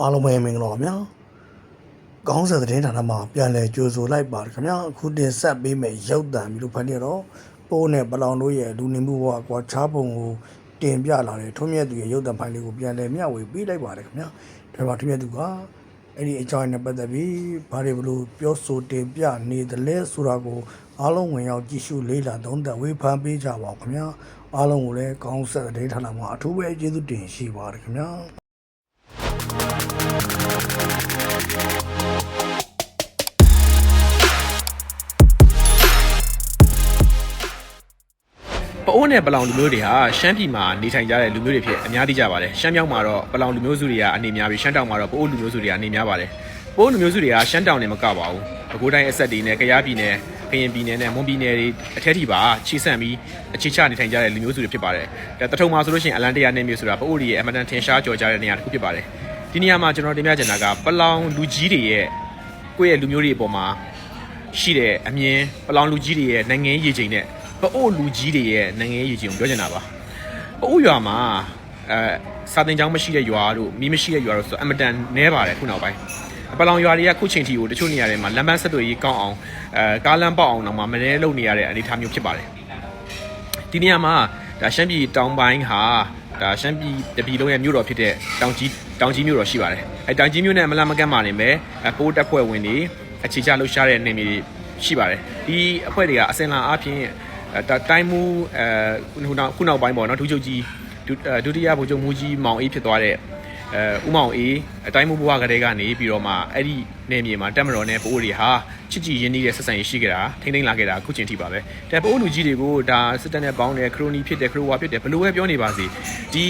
အားလုံးပဲမင်္ဂလာပါခင်ဗျာကောင်းဆက်သတင်းဌာနမှာပြန်လည်ကြိုဆိုလိုက်ပါတယ်ခင်ဗျာအခုတင်ဆက်ပေးမယ့်ရုပ်သံပြီးလို့ဖတ်နေတော့ပိုးနဲ့ပလောင်တို့ရဲ့လူနေမှုဘဝကွာခြားပုံကိုတင်ပြလာတဲ့ထွန်းမြတ်သူရဲ့ရုပ်သံဖိုင်လေးကိုပြန်လည်မျှဝေပေးလိုက်ပါတယ်ခင်ဗျာဒါပါထွန်းမြတ်သူကအဲ့ဒီအကြောင်းနဲ့ပတ်သက်ပြီးဘာတွေဘလို့ပြောဆိုတင်ပြနေတယ်လဲဆိုတာကိုအားလုံးဝင်ရောက်ကြည့်ရှုလေ့လာသုံးသပ်ဝေဖန်ပေးကြပါဦးခင်ဗျာအားလုံးကိုလည်းကောင်းဆက်သတင်းဌာနမှာအထူးပဲကျေးဇူးတင်ရှိပါတယ်ခင်ဗျာ အိုးနဲ့ပလောင်လူမျိုးတွေဟာရှမ်းပြည်မှာနေထိုင်ကြတဲ့လူမျိုးတွေဖြစ်အများသိကြပါတယ်ရှမ်းမြောက်မှာတော့ပလောင်လူမျိုးစုတွေကအနေများပြီးရှမ်းတောင်မှာတော့ပအိုးလူမျိုးစုတွေကအနေများပါတယ်ပအိုးလူမျိုးစုတွေကရှမ်းတောင်နဲ့မကပါဘူးပဲခူးတိုင်းအဆက်တွေနဲ့ကယားပြည်နယ်ကရင်ပြည်နယ်နဲ့မွန်ပြည်နယ်တွေအထက်ထိပါချီဆန့်ပြီးအခြေချနေထိုင်ကြတဲ့လူမျိုးစုတွေဖြစ်ပါတယ်ဒါတထုံမှာဆိုလို့ရှိရင်အလန်တရာနယ်မြေဆိုတာပအိုးတွေရဲ့အမတန်ထင်ရှားကြော်ကြားတဲ့နေရာတစ်ခုဖြစ်ပါတယ်ဒီနေရာမှာကျွန်တော်တင်ပြချင်တာကပလောင်လူကြီးတွေရဲ့ကိုယ့်ရဲ့လူမျိုးတွေအပေါ်မှာရှိတဲ့အမြင်ပလောင်လူကြီးတွေရဲ့နိုင်ငံရေးရည်ချိန်နဲ့ ပအို့လူကြီးတွေရဲ့နိုင်ငံရေးရည်ချိန်ကိုပြောချင်တာပါပအို့ရွာမှာအဲစာတင်ကျောင်းမရှိတဲ့ရွာတို့မီးမရှိတဲ့ရွာတို့ဆိုအမတန်နဲပါတယ်ခုနောက်ပိုင်းပလောင်ရွာတွေကခုချိန်ထိကိုတချို့နေရာတွေမှာလမ်းပန်းဆက်သွယ်ရေးကောင်းအောင်အဲကားလမ်းပေါက်အောင်တော့မှမရဲလုပ်နေရတဲ့အနေအထားမျိုးဖြစ်ပါတယ်ဒီနေရာမှာဒါရှမ်းပြည်တောင်ပိုင်းဟာဒါရှမ်းပြည်တပြည်လုံးရဲ့မြို့တော်ဖြစ်တဲ့တောင်ကြီးတောင်ကြီးမြို့တော်ရှိပါတယ်အဲတောင်ကြီးမြို့နဲ့မလမကန့်မှာနေပဲအပိုးတက်ဖွဲ့ဝင်တွေအခြေချလှုပ်ရှားတဲ့နေမြေတွေရှိပါတယ်ဒီအဖွဲ့တွေကအစင်လာအားဖြင့်အဲဒါ တိုင်းမူအဲခုနောက်ခုနောက်ပိုင်းပေါ့နော်ဒုချုပ်ကြီးဒုအဲဒုတိယဗိုလ်ချုပ်မူကြီးမောင်အေးဖြစ်သွားတဲ့အဲဦးမောင်အေးအတိုင်းမူဘဝကလေးကနေပြီးတော့မှအဲ့ဒီနေမြေမှာတက်မတော်နဲ့ပိုးတွေဟာချစ်ကြည်ရင်းနှီးတဲ့ဆက်ဆံရေးရှိကြတာထိမ့်သိမ့်လာခဲ့တာအခုချိန်ထိပါပဲแต่ပိုးလူကြီးတွေကိုဒါစစ်တပ်နဲ့ပေါင်းတယ်ခရိုနီဖြစ်တယ်ခရိုဝါဖြစ်တယ်ဘလို့ပဲပြောနေပါစေဒီ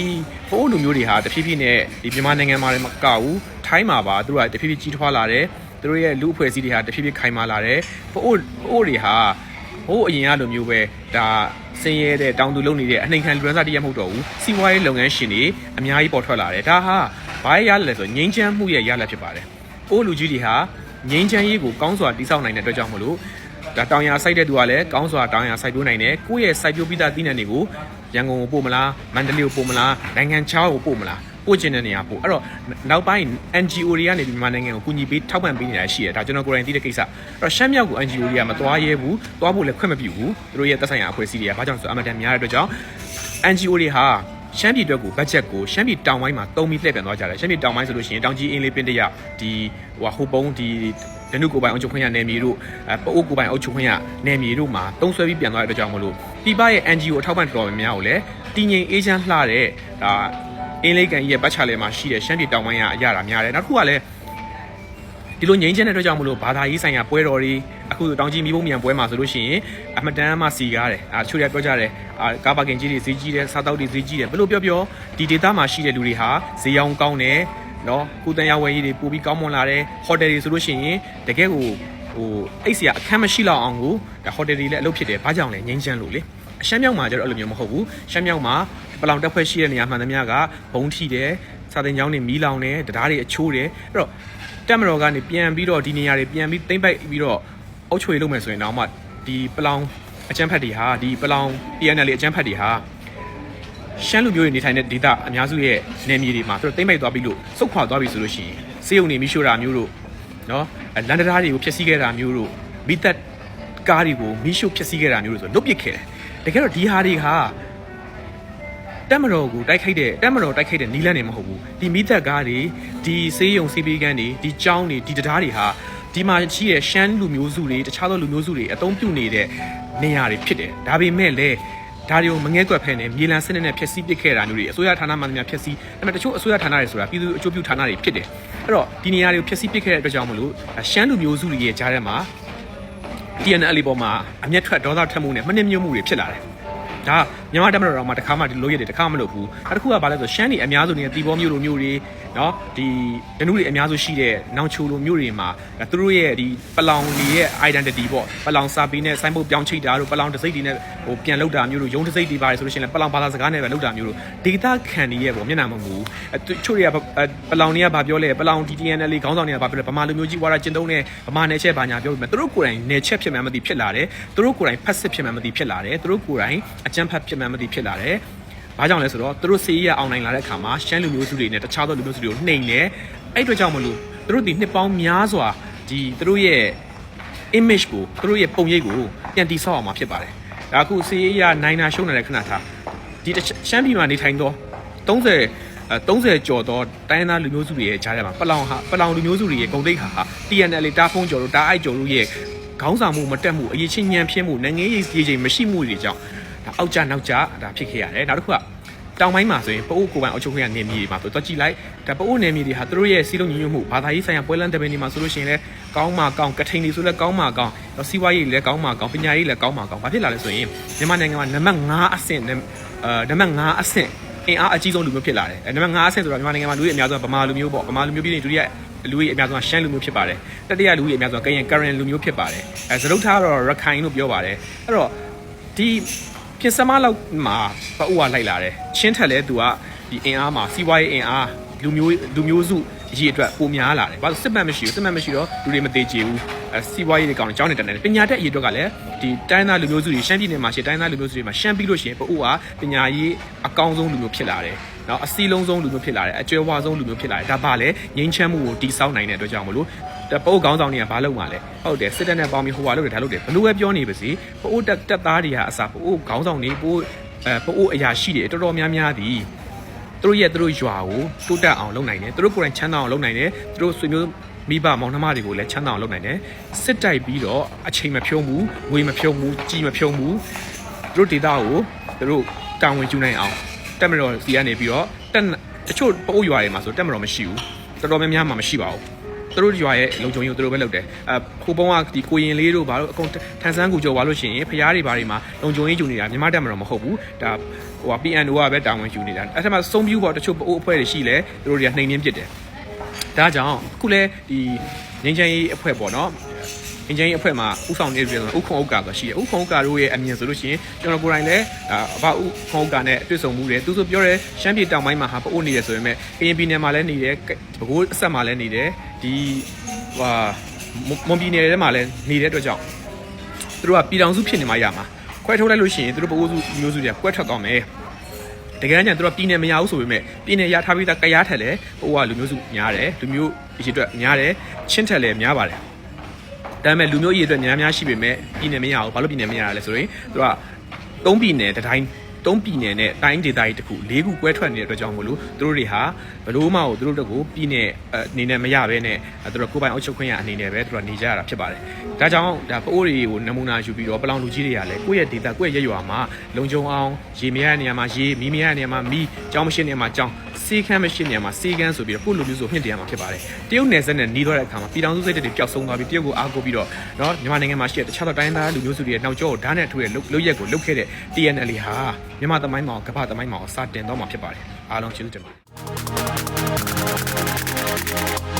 ပိုးလူမျိုးတွေဟာတဖြည်းဖြည်းနဲ့ဒီမြန်မာနိုင်ငံမှာလည်းမကဘူးထိုင်းမှာပါသူတို့ကတဖြည်းဖြည်းကြီးထွားလာတယ်သူတို့ရဲ့လူအဖွဲ့အစည်းတွေဟာတဖြည်းဖြည်းခိုင်မာလာတယ်ပိုးပိုးတွေဟာ ဟိုးအရင်ကလိုမျိုးပဲဒါစင်ရဲတဲ့တောင်သူလုံနေတဲ့အနှိမ်ခံလူရန်စားတရမဟုတ်တော့ဘူးစီးပွားရေးလုပ်ငန်းရှင်တွေအများကြီးပေါ်ထွက်လာတယ်ဒါဟာဘာရရလဲဆိုငိမ့်ချမ်းမှုရဲ့ရလဖြစ်ပါတယ်ပိုးလူကြီးတွေဟာငိမ့်ချမ်းရေးကိုကောင်းစွာတိစောက်နိုင်တဲ့အတွက်ကြောင့်မလို့ဒါတောင်ယာစိုက်တဲ့သူကလည်းကောင်းစွာတောင်ယာစိုက်ပျိုးနိုင်တယ်ကိုယ့်ရဲ့စိုက်ပျိုးပြီးသားသီးနှံတွေကိုရန်ကုန်ကိုပို့မလားမန္တလေးကိုပို့မလားနိုင်ငံခြားကိုပို့မလား ပို့ချင်တဲ့နေရာပို့အဲ့တော့နောက်ပိုင်း NGO တွေကနေဒီမြန်မာနိုင်ငံကိုကူညီပေးထောက်ပံ့ပေးနေတာရှိတယ်ဒါကျွန်တော်ကိုယ်တိုင်သိတဲ့ကိစ္စအဲ့တော့ရှမ်းမြောက်ကို NGO တွေကမသွားရဲဘူးသွားဖို့လည်းခွင့်မပြုဘူးသူတို့ရဲ့သက်ဆိုင်ရာအဖွဲ့အစည်းတွေကဘာကြောင့်လဲဆိုတော့အမတန်များတဲ့အတွက်ကြောင့် NGO တွေဟာရှမ်းပြည်အတွက်ကို budget ကိုရှမ်းပြည်တောင်ပိုင်းမှာတုံးပြီးလှည့်ပြန်သွားကြတယ်ရှမ်းပြည်တောင်ပိုင်းဆိုလို့ရှိရင်တောင်ကြီးအင်းလေးပင်တရဒီဟိုဟိုပုံးဒီဒနုကိုပိုင်အုပ်ချုပ်ခွင့်ရနယ်မြေတို့အဲပအိုးကိုပိုင်အုပ်ချုပ်ခွင့်ရနယ်မြေတို့မှာတုံးဆွဲပြီးပြန်သွားတဲ့အတွက်ကြောင့်မလို့ပြည်ပရဲ့ NGO အထောက်ပံ့တော်တော်များများကိုလည်းတည်ငြိမ်အေးချမ်းလှတဲ့ဒါ အင်းလေးကန်ကြီးရဲ့ပတ်ချာလဲမှာရှိတဲ့ရှမ်းပြည်တောင်ပိုင်းကအရာတာများတယ်နောက်တစ်ခုကလည်းဒီလိုငြိမ်းချမ်းတဲ့အတွက်ကြောင့်မလို့ဘာသာရေးဆိုင်ရာပွဲတော်တွေအခုတောင်ကြီးမိဘမြန်ပွဲမှာဆိုလို့ရှိရင်အမတန်မှစီကားတယ်အာချိုရပြောကြတယ်အာကားပါကင်ကြီးတွေဈေးကြီးတယ်စားတောက်တွေဈေးကြီးတယ်ဘယ်လိုပြောပြောဒီဒေသမှာရှိတဲ့လူတွေဟာဈေးရောင်းကောင်းတယ်နော်ကုတန်ရဝယ်ရေးတွေပို့ပြီးကောင်းမွန်လာတယ်ဟိုတယ်တွေဆိုလို့ရှိရင်တကယ်ကိုဟိုအိတ်စရာအခန်းမရှိလောက်အောင်ကိုဒါဟိုတယ်တွေလည်းအလုပ်ဖြစ်တယ်ဘာကြောင့်လဲငြိမ်းချမ်းလို့လေအ ရှမ်းမြောက်မှာကျတော့အဲ့လိုမျိုးမဟုတ်ဘူးရှမ်းမြောက်မှာပလောင်တက်ဖွဲ့ရှိတဲ့နေရာမှန်သမျှကဘုံထိတယ်စာတင်ကျောင်းတွေမီးလောင်တယ်တရားတွေအချိုးတယ်အဲ့တော့တက်မတော်ကနေပြန်ပြီးတော့ဒီနေရာတွေပြန်ပြီးတိမ့်ပိုက်ပြီးတော့အုတ်ချွေလုပ်မယ်ဆိုရင်တော့မှဒီပလောင်အကျန်းဖက်တွေဟာဒီပလောင် PNL အကျန်းဖက်တွေဟာရှမ်းလူမျိုးတွေနေထိုင်တဲ့ဒေသအများစုရဲ့နယ်မြေတွေမှာသူတို့တိမ့်ပိုက်သွားပြီးလို့စုတ်ခွာသွားပြီဆိုလို့ရှိရင်စေယုံနေမိရှို့တာမျိုးတို့နော်အဲလန်ဒတာတွေကိုဖျက်ဆီးခဲ့တာမျိုးတို့မိသက်ကားတွေကိုမိရှို့ဖျက်ဆီးခဲ့တာမျိုးတို့ဆိုလွတ်ပစ်ခဲ့တယ် တကယ်တော့ဒီဟာတွေဟာတက်မတော်ကိုတိုက်ခိုက်တဲ့တက်မတော်တိုက်ခိုက်တဲ့နီးလန်းနေမဟုတ်ဘူးဒီမိသက်ကားတွေဒီဆေးရုံစီပီကန်တွေဒီကျောင်းတွေဒီတရားတွေဟာဒီမှာရှိတဲ့ရှမ်းလူမျိုးစုတွေတခြားသောလူမျိုးစုတွေအသုံးပြုနေတဲ့နေရာတွေဖြစ်တယ်ဒါပေမဲ့လည်းဒါတွေကိုမငဲကွက်ဖဲနဲ့မြေလံစနစ်နဲ့ဖျက်ဆီးပစ်ခဲ့တာမျိုးတွေအစိုးရဌာနမှန်သမျှဖျက်ဆီးဒါပေမဲ့တချို့အစိုးရဌာနတွေဆိုတာပြည်သူအကျိုးပြုဌာနတွေဖြစ်တယ်အဲ့တော့ဒီနေရာတွေကိုဖျက်ဆီးပစ်ခဲ့တဲ့အတွက်ကြောင့်မလို့ရှမ်းလူမျိုးစုတွေရဲ့ကြားထဲမှာ TNL ပေါ်မှာအမျက်ထွက်ဒေါသထွက်မှုနဲ့မနှိမ့်ညွတ်မှုတွေဖြစ်လာတယ် ဒါမြန်မာတက်မတော်တော်မှာတစ်ခါမှဒီလိုရည်တွေတစ်ခါမှမလုပ်ဘူးနောက်တစ်ခုကဘာလဲဆိုရှမ်းတွေအများစုနေတဲ့တီဘောမျိုးလိုမျိုးတွေနော်ဒီဒနုတွေအများစုရှိတဲ့နောင်ချိုလိုမျိုးတွေမှာသူတို့ရဲ့ဒီပလောင်တွေရဲ့ identity ပေါ့ပလောင်စာပေနဲ့ဆိုင်းဘုတ်ပြောင်းချိတ်တာတို့ပလောင်တစိမ့်တွေနဲ့ဟိုပြန်လောက်တာမျိုးတို့ရုံးတစိမ့်တွေပါတယ်ဆိုလို့ရှိရင်လည်းပလောင်ဘာသာစကားနဲ့ပဲလောက်တာမျိုးတို့ဒေတာခံတွေရဲ့ပေါ့မျက်နှာမမူချို့တွေကပလောင်တွေကဘာပြောလဲပလောင် DTNL ခေါင်းဆောင်တွေကဘာပြောလဲဗမာလူမျိုးကြီးဝါရကျင်းတုံးနဲ့ဗမာနယ်ချက်ဘာညာပြောပြီးမှသူတို့ကိုယ်တိုင်နယ်ချက်ဖြစ်မှန်းမသိဖြစ်လာတယ်သူတို့ကိုယ်တိုင်ဖက်စစ်ဖြစ်မှန်းမသိဖြစ်လာတယ်သူတို့ကိုယ်တိုင်အကြမ်းဖက်ဖြစ်မှန်းမသိဖြစ်လာတယ်ဘာကြောင့်လဲဆိုတော့သူတို့စေးရအောင်နိုင်လာတဲ့အခါမှာရှမ်းလူမျိုးစုတွေနဲ့တခြားသောလူမျိုးစုတွေကိုနှိမ်နေအဲ့အတွက်ကြောင့်မလို့သူတို့ဒီနှစ်ပေါင်းများစွာဒီသူတို့ရဲ့ image ကိုသူတို့ရဲ့ပုံရိပ်ကိုပြန်တိဆောက်အောင်မှာဖြစ်ပါတယ်ဒါအခုစီးရနိုင်နာရှုံးနေတဲ့ခဏထားဒီတစ်ချက်ရှမ်းပြည်မှာနေထိုင်တော့30အဲ30ကျော်တော့တိုင်းရင်းသားလူမျိုးစုတွေရဲ့ကြားထဲမှာပလောင်ဟာပလောင်လူမျိုးစုတွေရဲ့ဂုံတိတ်ဟာဟာ TNL တားဖုံးကျော်တို့တားအိုက်ကျော်တို့ရဲ့ခေါင်းဆောင်မှုမတက်မှုအရေးချင်းညံပြင်းမှုနိုင်ငံရေးရေးချိန်မရှိမှုတွေကြောင့် ဒါအောက်ကြနောက်ကြဒါဖြစ်ခဲ့ရတယ်နောက်တစ်ခုကတောင်ပိုင်းမှာဆိုရင်ပအိုးကိုပိုင်အုပ်ချုပ်ခွင့်ရနေမြေတွေမှာဆိုတော့ကြည့်လိုက်ဒါပအိုးနေမြေတွေဟာသူတို့ရဲ့စီးလုံးညီညွတ်မှုဘာသာရေးဆိုင်ရာပွဲလန်းတဲ့ပင်တွေမှာဆိုလို့ရှိရင်လည်းကောင်းမှာကောင်းကထိန်တွေဆိုလည်းကောင်းမှာကောင်းတော့စီးပွားရေးလည်းကောင်းမှာကောင်းပညာရေးလည်းကောင်းမှာကောင်းဘာဖြစ်လာလဲဆိုရင်မြန်မာနိုင်ငံမှာနံပါတ်5အဆင့်နဲ့အဲနံပါတ်5အဆင့်အင်အားအကြီးဆုံးလူမျိုးဖြစ်လာတယ်အဲနံပါတ်5အဆင့်ဆိုတော့မြန်မာနိုင်ငံမှာလူကြီးအများဆုံးဗမာလူမျိုးပေါ့ဗမာလူမျိုးပြည်နေဒုတိယလူကြီးအများဆုံးရှမ်းလူမျိုးဖြစ်ပါတယ်တတိယလူကြီးအများဆုံးကရင် current လူမျိုးဖြစ်ပါတယ်အဲစရုပ်ထားတော့ရခိုင်လို့ပြောပါတယ်အဲ့တော့ဒီ ပြင်စမလောက်မှာပအိုးကလိုက်လာတယ်ချင်းထက်လဲသူကဒီအင်အားမှာစီးပွားရေးအင်အားလူမျိုးလူမျိုးစုအရေးအတွက်ပိုများလာတယ်ဘာလို့စစ်မှတ်မရှိဘူးစစ်မှတ်မရှိတော့လူတွေမသေးချေဘူးအဲစီးပွားရေးတွေကောင်းတယ်ကျောင်းနေတက်နေတယ်ပညာတတ်အရေးအတွက်ကလည်းဒီတိုင်းသားလူမျိုးစုတွေရှမ်းပြည်နယ်မှာရှိတိုင်းသားလူမျိုးစုတွေမှာရှမ်းပြီးလို့ရှိရင်ပအိုးကပညာရေးအကောင်းဆုံးလူမျိုးဖြစ်လာတယ်နော်အစည်းလုံးဆုံးလူမျိုးဖြစ်လာတယ်အကျွဲဝါဆုံးလူမျိုးဖြစ်လာတယ်ဒါပါလေငိမ့်ချမ်းမှုကိုတိစောက်နိုင်တဲ့အတွက်ကြောင့်မလို့တ ပုတ်ကောင်းဆောင်တွေကဘာလုပ်မှာလဲဟုတ်တယ်စစ်တပ်နဲ့ပေါင်းပြီးဟိုဟာလုပ်တယ်ဒါလုပ်တယ်ဘလို့ပဲပြောနေပါစီပအိုးတက်တက်သားတွေကအစားပအိုးခေါင်းဆောင်တွေပို့အဲပအိုးအရာရှိတွေတော်တော်များများသည်သူတို့ရဲ့သူတို့ရွာကိုတိုးတက်အောင်လုပ်နိုင်တယ်သူတို့ကိုယ်တိုင်ချမ်းသာအောင်လုပ်နိုင်တယ်သူတို့ဆွေမျိုးမိဘမောင်နှမတွေကိုလည်းချမ်းသာအောင်လုပ်နိုင်တယ်စစ်တိုက်ပြီးတော့အချိန်မဖြုံးဘူးငွေမဖြုံးဘူးကြီးမဖြုံးဘူးသူတို့ဒေတာကိုသူတို့တာဝန်ယူနိုင်အောင်တက်မတော်စီကနေပြီးတော့တက်တချို့ပအိုးရွာတွေမှာဆိုတက်မတော်မရှိဘူးတော်တော်များများမှမရှိပါဘူး သူတို့ရွာရဲ့လုံခြုံရေးကိုသူတို့ပဲလုပ်တယ်အဲခိုးပုံးကဒီကိုရင်လေးတို့ဘာလို့အကုန်ထန်ဆန်းကူကြော်သွားလို့ရှိရင်ဖျားတွေဘာတွေမှာလုံခြုံရေးယူနေတာမြန်မာတက်မှာတော့မဟုတ်ဘူးဒါဟိုက PNO ကပဲတာဝန်ယူနေတာအဲ့ထက်မှစုံပြူပေါ်တချို့ပအိုးအဖွဲ့တွေရှိလဲသူတို့တွေကနှိမ်နှင်းပစ်တယ်ဒါကြောင့်အခုလဲဒီငင်းချမ်းရေးအဖွဲ့ပေါ့နော် ငင်းချမ်းရေးအဖွဲ့မှာဥဆောင်နေပြီဆိုတော့ဥခုံဥက္ကာဆိုရှိတယ်ဥခုံဥက္ကာတို့ရဲ့အမြင်ဆိုလို့ရှိရင်ကျွန်တော်ကိုယ်တိုင်လည်းဒါအဘဥခုံဥက္ကာနဲ့တွေ့ဆုံမှုတယ်သူဆိုပြောတယ်ရှမ်းပြည်တောင်ပိုင်းမှာဟာပအိုးနေတယ်ဆိုပေမဲ့ကရင်ပြည်နယ်မှာလည်းနေတယ်ဘကိုးအဆက်မှာလည်းနေတယ်ဒီဟဟာမွန်ပြည်နယ်ထဲမှာလည်းနေတဲ့အတွက်ကြောင့်သူတို့ကပြည်တော်စုဖြစ်နေမှရမှာခွဲထုတ်လိုက်လို့ရှိရင်သူတို့ပအိုးစုမျိုးစုတွေကကွဲထွက်သွားမယ်တကယ်တမ်းကျသူတို့ကပြည်နယ်မရဘူးဆိုပေမဲ့ပြည်နယ်ရထားပြီးသားကရားထက်လည်းဟိုကလူမျိုးစုများတယ်လူမျိုးအရေးအတွက်များတယ်ချင်းထက်လည်းများပါတယ် ဒါပေမဲ့လူမျိုးအရေးအတွက်များများရှိပေမဲ့ပြည်နယ်မရဘူးဘာလို့ပြည်နယ်မရရလဲဆိုရင်သူကသုံးပြည်နယ်တစ်တိုင်းသုံးပြည်နယ်နဲ့တိုင်းဒေသကြီးတစ်ခု၄ခုကွဲထွက်နေတဲ့အတွက်ကြောင့်မို့လို့သူတို့တွေဟာဘလို့မှကိုသူတို့တို့ကိုပြည်နယ်အနေနဲ့မရဘဲနဲ့သူတို့ကိုယ်ပိုင်အုပ်ချုပ်ခွင့်ရအနေနဲ့ပဲသူတို့ကနေကြရတာဖြစ်ပါတယ်။ဒါကြောင့်ဒါပအိုးတွေကိုနမူနာယူပြီးတော့ပလောင်လူကြီးတွေကလည်းကိုယ့်ရဲ့ဒေသကိုယ့်ရဲ့ရွာမှာလုံခြုံအောင်ရေမရတဲ့နေရာမှာရေမီးမရတဲ့နေရာမှာမီးကြောင်းမရှိတဲ့နေရာမှာကြောင်း စီကမ်းမရှိတဲ့နေရာမှာစီကမ်းဆိုပြီးတော့ကိုယ့်လူမျိုးဆိုမြင့်တင်ရမှာဖြစ်ပါတယ်။တရုတ်နယ်စပ်နဲ့နှီးသွားတဲ့အခါမှာပြည်ထောင်စုစိတ်တွေပျောက်ဆုံးသွားပြီးတရုတ်ကိုအားကိုးပြီးတော့เนาะမြန်မာနိုင်ငံမှာရှိတဲ့တခြားသောတိုင်းသားလူမျိုးစုတွေရဲ့နောက်ကျောကိုဓာတ်နဲ့ထွေးတဲ့လုတ်ရက်ကိုလုတ်ခဲ့တဲ့ TNL ဟာမြန်မာသမိုင်းမှာကမ္ဘာသမိုင်းမှာစတင်တော့မှာဖြစ်ပါတယ်အားလုံးကျေးဇူးတင်ပါတယ်